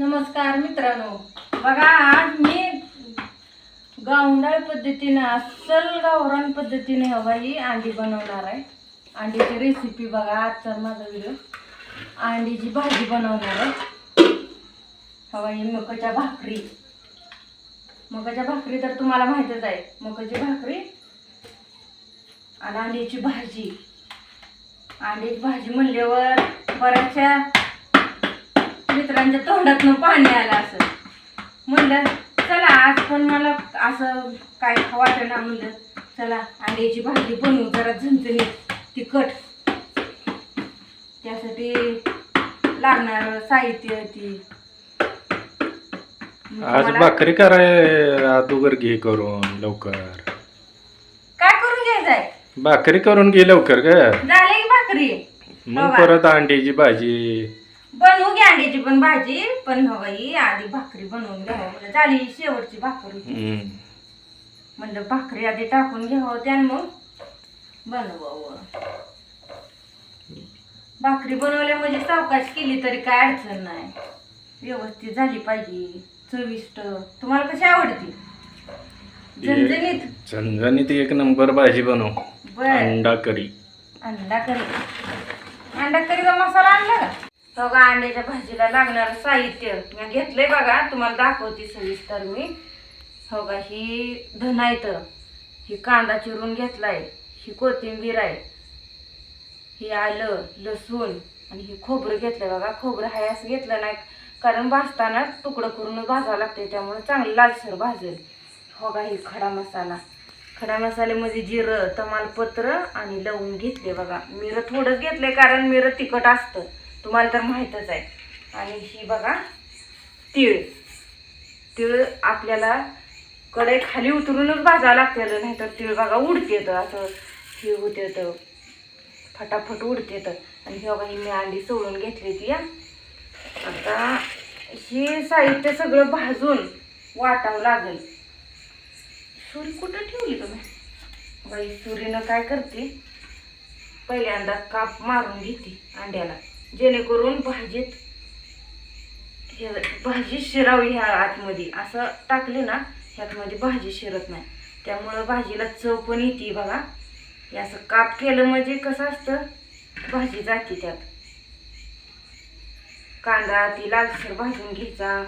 नमस्कार मित्रांनो. बघा आज मी गावंडाळ पद्धतीनं अस्सल गावरान पद्धतीने हवाई ही अंडी बनवणार आहे. अंडीची रेसिपी बघा आजचा माझा व्हिडिओ अंडीची भाजी बनवणार आहे. हवाई ही मकाच्या भाकरी. मकाच्या भाकरी तर तुम्हाला माहितच आहे. मकाची भाकरी आणि अंडीची भाजी. अंडीची भाजी म्हणल्यावर बऱ्याचशा मित्रांच्या तोंडातनं पाणी आलं असं. म्हणलं चला आज पण मला असं काय वाटत ना म्हणलं चला अंड्याची भाजी बनवू जरा झणझणीत तिखट. त्यासाठी लागणार साहित्य ती. आज भाकरी कराय अगोदर घे करून लवकर. काय करून घ्यायचंय भाकरी करून घे लवकर ग. झाले की भाकरी? मग बघा. परत अंड्याची भाजी. अंड्याची पण भाजी पण हवाई आधी भाकरी बनवून घ्यावं. म्हणजे झाली शेवटची भाकरी. होती. हम्म. म्हणलं भाकरी आधी टाकून घ्यावं त्यान मग बनवावं. भाकरी बनवल्या म्हणजे सावकाश केली तरी काय अडचण नाही. व्यवस्थित झाली पाहिजे. चविष्ट. तुम्हाला कशी आवडते? झणझणीत. झणझणीत एक नंबर भाजी बनव. बर. अंडा करी. अंडा करी. अंडा करीचा मसाला आणला का? हो का अंड्याच्या भाजीला लागणारं साहित्य. मी घेतलंय बघा तुम्हाला दाखवते सविस्तर मी. हो का ही धन ही कांदा चिरून घेतलाय ही कोथिंबीर आहे ही आलं लसूण आणि हे खोबरं घेतलं बघा. खोबरं हाय असं घेतलं नाही कारण भाजताना तुकडं करून भाजावं लागते त्यामुळे चांगलं लालसर भाजेल. हो का ही खडा मसाला. खडा मसाल्यामध्ये जिरं तमालपत्र आणि लवंग घेतले बघा. मिरं थोडंच घेतलंय कारण मिरं तिखट असतं. तुम्हाला तर माहीतच आहे. आणि ही बघा तीळ. तीळ आपल्याला कढई खाली उतरूनच भाजावं लागतं नाहीतर तीळ बघा उडते असं हे होते तर फटाफट उडते तर आणि हे बघा ही मी अंडी सोडून घेतली ती आता हे साहित्य सगळं भाजून वाटावं लागेल. सुरी कुठं ठेवली तुम्ही बाई सुरीनं काय करते? पहिल्यांदा काप मारून घेते अंड्याला. जेणेकरून भाजीत हे भाजी शिरावी ह्या आतमध्ये. असं टाकले ना ह्यातमध्ये भाजी शिरत नाही. त्यामुळं भाजीला चव पण येते बघा. हे असं काप केलं म्हणजे कसं असतं? भाजी जाते त्यात. कांदा ती लालसर भाजून घ्यायचा.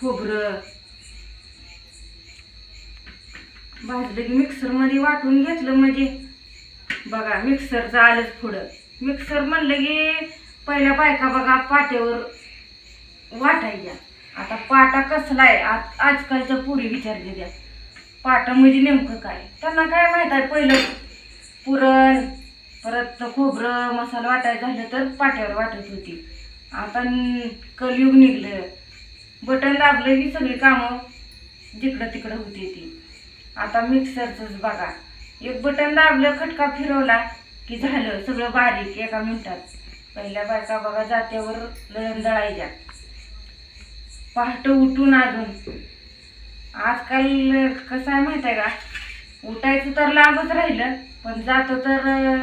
खोबरं. भाजलं की मिक्सरमध्ये वाटून घेतलं म्हणजे बघा मिक्सरचं आलंच पुढं. मिक्सर म्हणलं की पहिल्या बायका बघा पाट्यावर वाटायच्या आता पाटा कसला आहे? आज आजकालच्या पुरी विचारले द्या पाटा म्हणजे नेमकं काय? त्यांना काय माहीत आहे पहिलं? पुरण परत खोबरं मसाला वाटायचं झालं तर पाट्यावर वाटत होती. आता कलयुग निघलं. बटन दाबलं की सगळी कामं जिकडं तिकडं होती ती. आता मिक्सरचंच बघा. एक बटन दाबलं खटका फिरवला की झालं सगळं बारीक एका मिनिटात. पहिल्या बायका बघा जात्यावर दळण दळायच्या. पहाट उठून अजून. आजकाल कसं आहे माहीत आहे का? उठायचं तर लांबच राहिलं पण जातो तर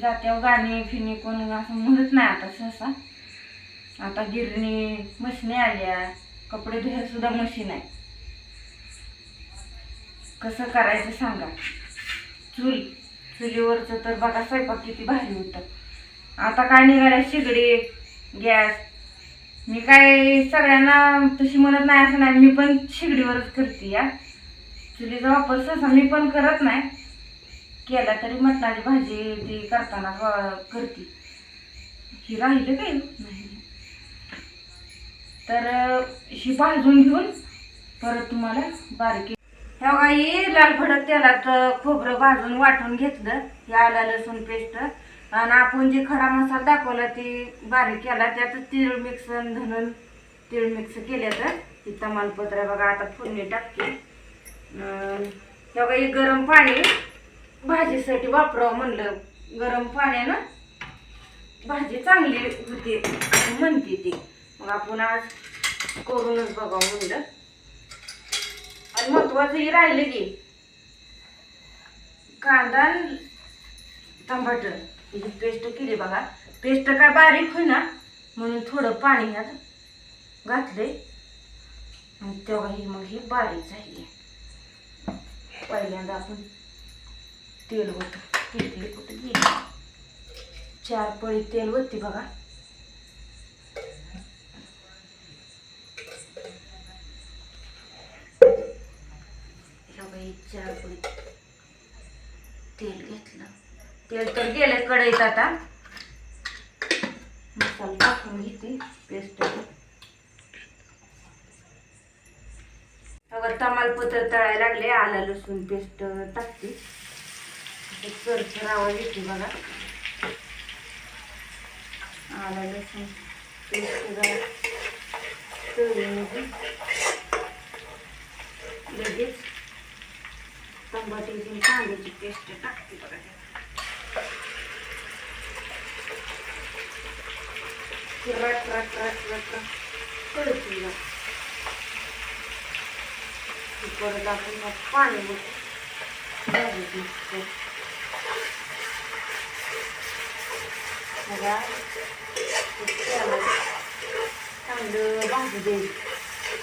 जात्यावर गाणी फिने कोण असं म्हणत नाही आता सहसा. आता गिरणी मशिनी आल्या कपडे धुया सुद्धा मशीन आहे. कसं करायचं सांगा. चूल. चुलीवरचं तर बघा स्वयंपाक किती भारी होतं. आता काय निघाल्या शिगडी गॅस. मी काय सगळ्यांना तशी म्हणत नाही असं नाही मी पण शिगडीवरच करते या. चुलीचा वापर सहसा मी पण करत नाही. केला तरी मटणाची भाजी ती करताना करते. ही राहिलं काही नाही. तर ही भाजून घेऊन परत तुम्हाला बारीक ह्या बघा लाल भडक तेलात खोबरं भाजून वाटून घेतलं हे आला लसूण पेस्ट. आणि आपण जे खडा मसाला दाखवला ती बारीक केला त्यात तीळ मिक्स धनून तीळ मिक्स केले तर ती तमालपत्र बघा आता फोडणी टाकते. अं, हे गरम पाणी भाजीसाठी वापरावं म्हणलं. गरम पाण्यानं भाजी चांगली होते म्हणते ती. मग आपण आज करूनच बघावं म्हणलं. हे राहिलं की. कांदा टमाटर ही पेस्ट केली बघा. पेस्ट काय बारीक होईना म्हणून थोडं पाणी ह्यात घातले. आणि तेव्हा ही मग ही बारीक झाली. पहिल्यांदा आपण तेल होतं किटली कुठं गेली? चार पळी तेल होती बघा. ह्या चार तेल घेतलं. तेल तर गेलं कढईत आता. मसाला टाकून घेते पेस्ट अगं तमालपत्र तळायला लागले आला लसूण पेस्ट टाकते. आता चरचर आवाज येते बघा. आला लसूण पेस्ट तळून लगेच टमाट्याची आणि कांद्याची पेस्ट टाकते बघा त्यात. ती रट रट रट रट रट ना ती परत आपण मग पाणी होतं भाजीत mix करू. बघा चांगलं दे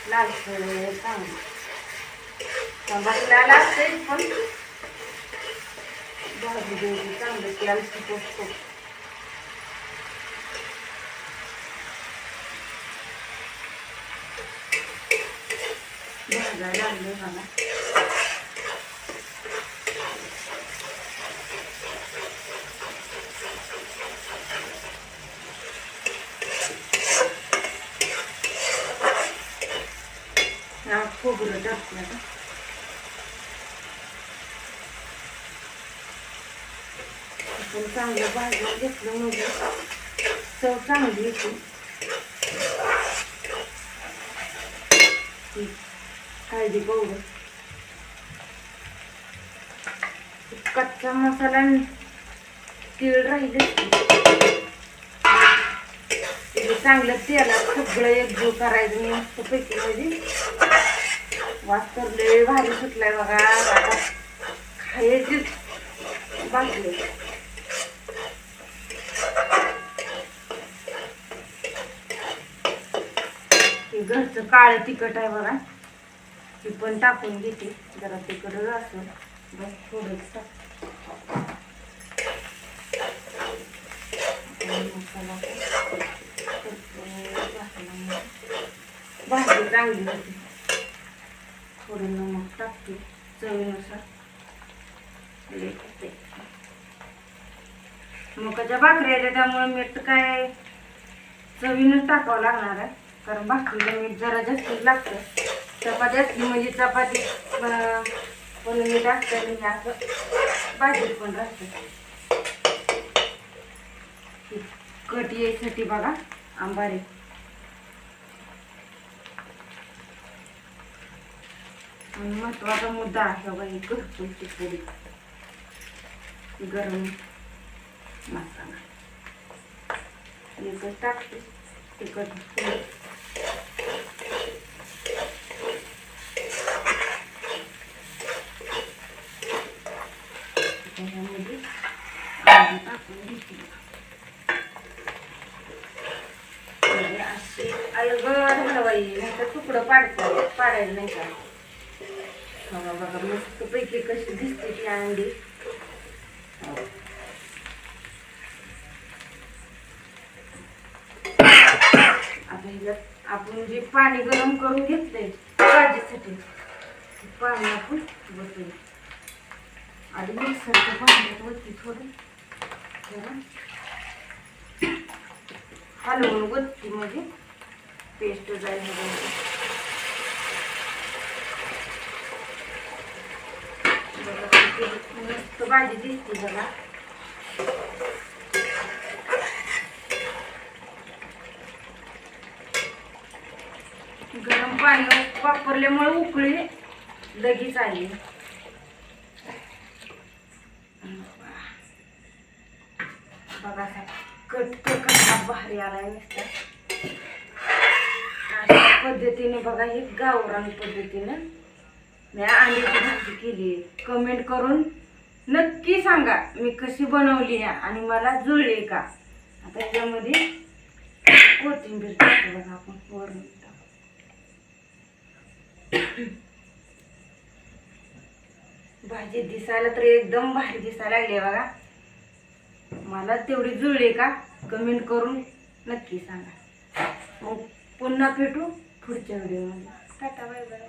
लालसर चांगलं टमाटर लाल पण भाजी चांगलं तेल सुटतो भाजायला लागले मला खोबरं टाकलं आता चांगलं भाजून घेतलं म्हणजे चव चांगली येते काळजी हळदी पावडर कच्चा मसाला आणि तीळ राहिले चांगलं तेला सगळं एकजीव करायचं मी मस्त पैकी म्हणजे वास तर लय भारी सुटलाय बघा. आता खायची बाकी हे घरचं काळं तिखट आहे बघा. ती पण टाकून घेते जरा तिखट असं बस थोडंसं. मसाला भाजी चांगली होती. थोडं नमक टाकते. चवीनुसार. लय टाकते. मकाच्या भाकरी येते त्यामुळे मीठ काय चवीनच टाकावं लागणार आहे. कारण भाकरीला मीठ जरा जास्तीच लागतं. चपाती असली म्हणजे चपाती अं, पण मीठ असतं आणि हे असं भाजीत पण राहतं. कट यायसाठी बघा आंबारे. आणि महत्त्वाचा मुद्दा आहे बघा हे करतो पोळी गरम मसाला. एकच टाकते तिखट त्याच्यामध्ये कांदे टाकून घेते म्हणजे अशी अलगद हलवाई नाही तर तुकडं पाडतं पाडायला नाही का बघा बघा मस्त पैकी कशी दिसते ती अंडी हो. आता आपण जे पाणी गरम करून घेतलंय भाजीसाठी पाणी आपण बसवू आधी मिक्सरच्या पाण्यात वरती थोडं जरा हलवून वरती म्हणजे पेस्ट ड्राय ह्याच्यामध्ये. मस्त भाजी दिसते बघा. गरम पाणी वापरल्यामुळे उकळी लगेच आली. बघा असा कट तर भारी आलाय. नुसता पद्धतीने बघा ही गावरान पद्धतीनं मी अंड्याची भाजी केली. कमेंट करून नक्की सांगा मी कशी बनवली आहे आणि मला जुळली का? आता त्याच्यामध्ये कोथिंबीर टाकू बघा आपण वरून टाकू. भाजी दिसायला तर एकदम भारी दिसायला लागली आहे बघा. मला तेवढी जुळली का? कमेंट करून नक्की सांगा. मग पुन्हा भेटू पुढच्या व्हिडिओमध्ये. Tata bye bye.